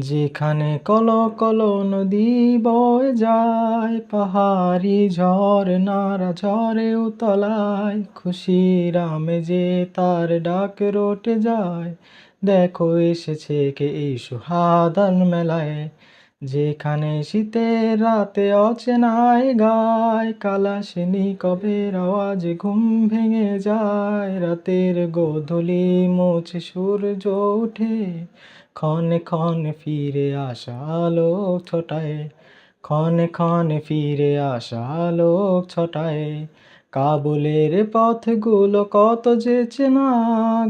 যেখানে call call নদী বয় যায়, পাহাড়ি ঝরনারা ঝরে উতলায় খুশি রামে যে তার ডাক রটে যায়। দেখো এসেছে কে এই সুহাদান মেলায়। যেখানে শীতের রাতে অচেনায় গায়, কালাশিনী কবের আওয়াজ ঘুম ভেঙে যায়। রাতের গোধূলি মুছে সূর্য ওঠে, ক্ষণ ক্ষণ ফিরে আসা আলোক ছটায়। ক্ষণ ক্ষণে ফিরে আসা আলোক ছটায়। কাবুলের পথগুলো কত যে চেনা,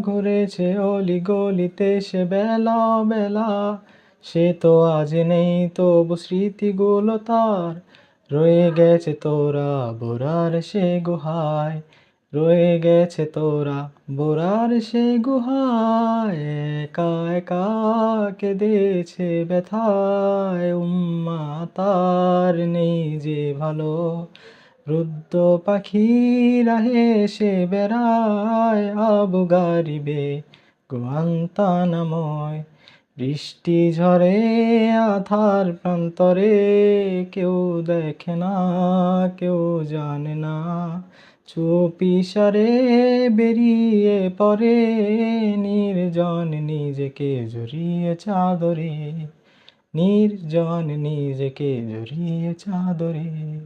ঘুরেছে অলি গলিতে সে বেলা বেলা। সে তো আজ নেই, তবু স্মৃতিগুলো তার। রয়ে গেছে তোরা বোরার সে গুহায়, রয়ে গেছে তোরা বোরার সে গুহায়। একা একা কেঁদেছে ব্যথায়, উম্মা তার নেই যে ভালো। রুদ্র পাখিরা হেসে বেড়ায়, আবু গারিবে গোয়ান্তানাময় বৃষ্টি ঝরে আধার প্রান্তরে কেউ দেখে না, কেউ জানে না। চুপিসারে বেরিয়ে পড়ে, নির্জন নিজেকে জড়িয়ে চাদরে। নির্জন নিজেকে জড়িয়ে চাদরে।